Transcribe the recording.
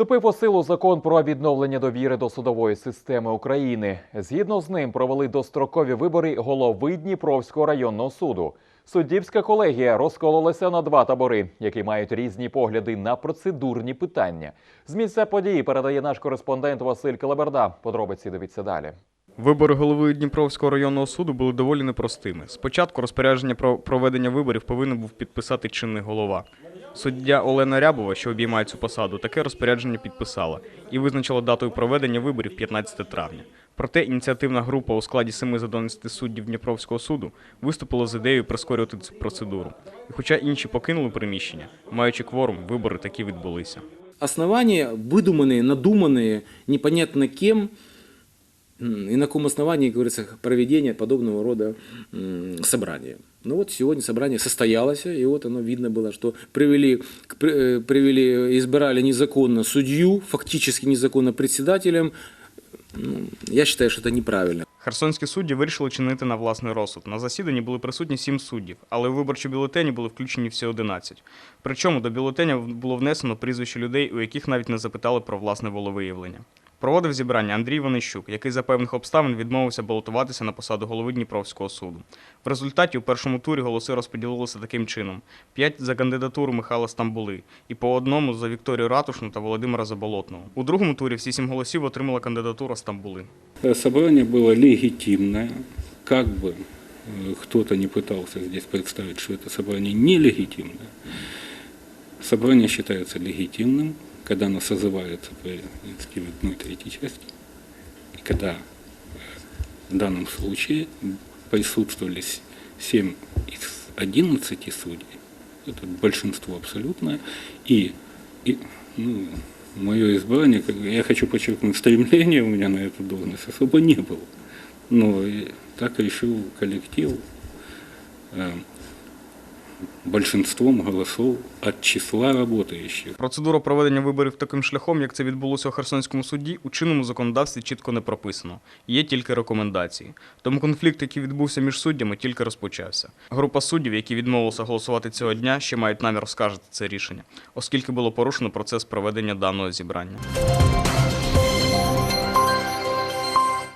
Вступив у силу закон про відновлення довіри до судової системи України. Згідно з ним провели дострокові вибори голови Дніпровського районного суду. Суддівська колегія розкололася на два табори, які мають різні погляди на процедурні питання. З місця події передає наш кореспондент Василь Келеберда. Подробиці дивіться далі. Вибори голови Дніпровського районного суду були доволі непростими. Спочатку розпорядження про проведення виборів повинен був підписати чинний голова. Суддя Олена Рябова, що обіймає цю посаду, таке розпорядження підписала і визначила датою проведення виборів 15 травня. Проте ініціативна група у складі 7 з 11 суддів Дніпровського суду виступила з ідеєю прискорювати цю процедуру. І хоча інші покинули приміщення, маючи кворум, вибори таки відбулися. Основания выдуманные, надуманные, непонятно кем, м, и на каком основании, как говорится, проведения подобного рода м, собрания. Ну вот сегодня собрание состоялось, и вот оно видно было, что привели, к- при- э, привели избирали незаконно судью, фактически незаконно председателем. Ну, я считаю, что это неправильно. Херсонські судді вирішили чинити на власний розсуд. На засіданні були присутні сім суддів, але в виборчі бюлетені були включені всі 11. Причому до бюлетеня було внесено прізвища людей, у яких навіть не запитали про власне волевиявлення. Проводив зібрання Андрій Ванищук, який за певних обставин відмовився балотуватися на посаду голови Дніпровського суду. В результаті у першому турі голоси розподілилися таким чином: п'ять за кандидатуру Михайла Стамбули і по одному за Вікторію Ратушну та Володимира Заболотного. У другому турі всі сім голосів отримала кандидатура Стамбули. Э, Собрание было легитимное, как бы э, кто-то не пытался здесь представить, что это собрание нелегитимное. Собрание считается легитимным, Когда оно созывается принципе, в одной третьей части, и когда э, в данном случае присутствовали с- 7 из 11 судей, это большинство абсолютное, и, и ну, мое избрание, я хочу подчеркнуть, стремления у меня на эту должность особо не было. Но так решил коллектив э, большинством голосов от числа работающих. Процедура проведення виборів таким шляхом, як це відбулося у Херсонському суді, у чинному законодавстві чітко не прописано. Є тільки рекомендації. Тому конфлікт, який відбувся між суддями, тільки розпочався. Група суддів, які відмовилися голосувати цього дня, ще мають намір оскаржити це рішення, оскільки було порушено процес проведення даного зібрання.